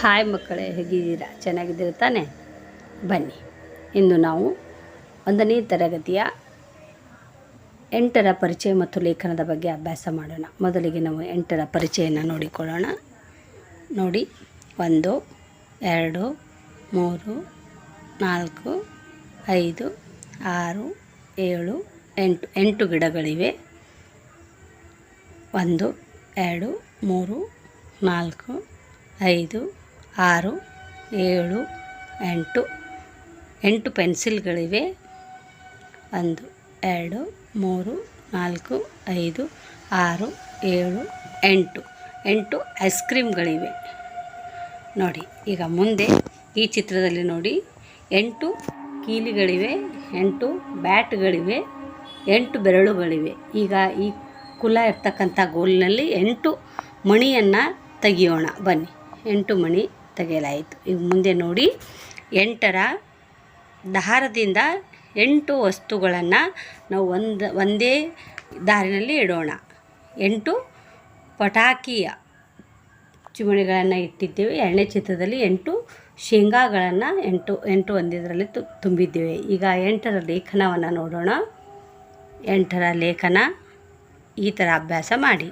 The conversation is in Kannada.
ಹಾಯ್ ಮಕ್ಕಳೇ, ಹೇಗಿದ್ದೀರಾ? ಚೆನ್ನಾಗಿದ್ದೀರ ತಾನೆ? ಬನ್ನಿ, ಇಂದು ನಾವು ಒಂದನೇ ತರಗತಿಯ ಎಂಟರ ಪರಿಚಯ ಮತ್ತು ಲೇಖನದ ಬಗ್ಗೆ ಅಭ್ಯಾಸ ಮಾಡೋಣ. ಮೊದಲಿಗೆ ನಾವು ಎಂಟರ ಪರಿಚಯನ ನೋಡಿಕೊಳ್ಳೋಣ. ನೋಡಿ, ಒಂದು, ಎರಡು, ಮೂರು, ನಾಲ್ಕು, ಐದು, ಆರು, ಏಳು, ಎಂಟು. ಎಂಟು ಗಿಡಗಳಿವೆ. ಒಂದು, ಎರಡು, ಮೂರು, ನಾಲ್ಕು, ಐದು ಆರು, ಏಳು, ಎಂಟು. ಎಂಟು ಪೆನ್ಸಿಲ್ಗಳಿವೆ. ಒಂದು, ಎರಡು, ಮೂರು, ನಾಲ್ಕು, ಐದು, ಆರು, ಏಳು, ಎಂಟು. ಎಂಟು ಐಸ್ ಕ್ರೀಮ್ಗಳಿವೆ ನೋಡಿ, ಈಗ ಮುಂದೆ ಈ ಚಿತ್ರದಲ್ಲಿ ನೋಡಿ, ಎಂಟು ಕೀಲಿಗಳಿವೆ, ಎಂಟು ಬ್ಯಾಟ್ಗಳಿವೆ, ಎಂಟು ಬೆರಳುಗಳಿವೆ. ಈಗ ಈ ಕುಲ ಇರ್ತಕ್ಕಂಥ ಗೋಲಿನಲ್ಲಿ ಎಂಟು ಮಣಿಯನ್ನು ತೆಗಿಯೋಣ. ಬನ್ನಿ, ಎಂಟು ಮಣಿ. ತೆಗೆಯಲಾಯಿತು. ಈಗ ಮುಂದೆ ನೋಡಿ, ಎಂಟರ ದಾರದಿಂದ ಎಂಟು ವಸ್ತುಗಳನ್ನು ನಾವು ಒಂದು, ಒಂದೇ ದಾರಿನಲ್ಲಿ ಇಡೋಣ. ಎಂಟು ಪಟಾಕಿಯ ಚಿಮಣಿಗಳನ್ನು ಇಟ್ಟಿದ್ದೇವೆ. ಎರಡನೇ ಚಿತ್ರದಲ್ಲಿ ಎಂಟು ಶೇಂಗಾಗಳನ್ನು ಎಂಟು ಎಂಟು ಒಂದಿದರಲ್ಲಿ ತು, ತುಂಬಿದ್ದೇವೆ. ಈಗ ಎಂಟರ ಲೇಖನವನ್ನು ನೋಡೋಣ. ಎಂಟರ ಲೇಖನ ಈ ಥರ ಅಭ್ಯಾಸ ಮಾಡಿ.